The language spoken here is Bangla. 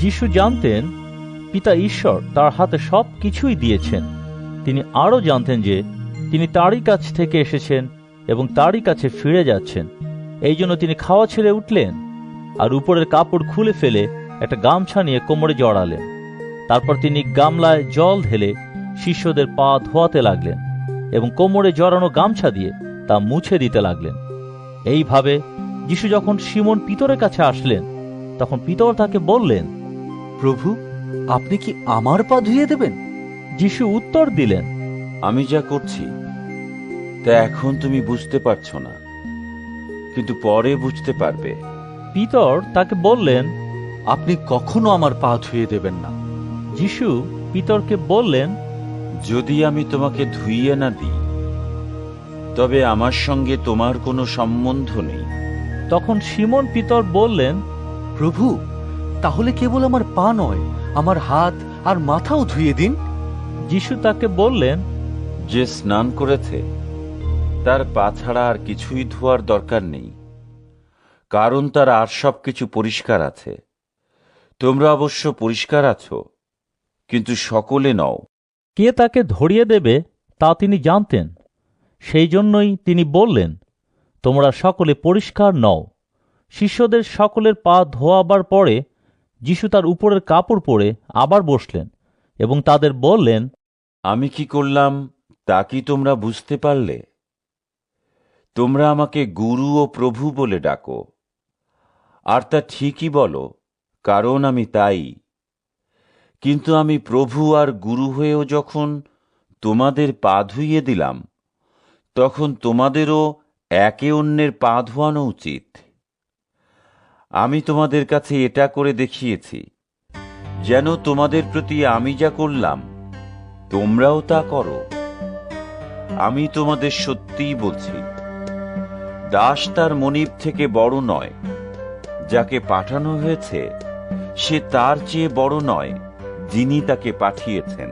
যিশু জানতেন পিতা ঈশ্বর তার হাতে সব কিছুই দিয়েছেন। তিনি আরও জানতেন যে তিনি তারই কাছ থেকে এসেছেন এবং তারই কাছে ফিরে যাচ্ছেন। এই জন্য তিনি খাওয়া ছেড়ে উঠলেন আর উপরের কাপড় খুলে ফেলে একটা গামছা নিয়ে কোমরে জড়ালেন। তারপর তিনি গামলায় জল ঢেলে শিষ্যদের পা ধোয়াতে লাগলেন এবং কোমরে জড়ানো গামছা দিয়ে তা মুছে দিতে লাগলেন। এইভাবে যিশু যখন সিমন পিতরের কাছে আসলেন, তখন পিতর তাকে বললেন প্রভু আপনি কি আমার পা ধুয়ে দেবেন? যিশু উত্তর দিলেন আমি যা করছি তা এখন তুমি বুঝতে পারছ না কিন্তু পরে বুঝতে পারবে। পিতর তাকে বললেন আপনি কখনো আমার পা ধুয়ে দেবেন না। যিশু পিতরকে বললেন যদি আমি তোমাকে ধুইয়ে না দিই তবে আমার সঙ্গে তোমার কোনো সম্বন্ধ নেই। তখন সিমন পিতর বললেন প্রভু তাহলে কেবল আমার পা নয় আমার হাত আর মাথাও ধুয়ে দিন। যিশু তাকে বললেন যে স্নান করেছে তার পা ছাড়া আর কিছুই ধোয়ার দরকার নেই। কারণ তার আর সব কিছু পরিষ্কার আছে। তোমরা অবশ্য পরিষ্কার আছো কিন্তু সকলে নও। কে তাকে ধরিয়ে দেবে তা তিনি জানতেন। সেই জন্যই তিনি বললেন তোমরা সকলে পরিষ্কার নও। শিষ্যদের সকলের পা ধোয়াবার পরে যিশু তার উপরের কাপড় পরে আবার বসলেন এবং তাদের বললেন, আমি কি করলাম তা কি তোমরা বুঝতে পারলে? তোমরা আমাকে গুরু ও প্রভু বলে ডাকো। আর তা ঠিকই বলো, কারণ আমি তাই। কিন্তু আমি প্রভু আর গুরু হয়েও যখন তোমাদের পা ধুইয়ে দিলাম, তখন তোমাদেরও একে অন্যের পা ধোয়ানো উচিত। আমি তোমাদের কাছে এটা করে দেখিয়েছি। যেন তোমাদের প্রতি আমি যা করলাম, তোমরাও তা করো। আমি তোমাদের সত্যিই বলছি, দাস তার মনিব থেকে বড় নয়, যাকে পাঠানো হয়েছে, সে তার চেয়ে বড় নয়, যিনি তাকে পাঠিয়েছেন।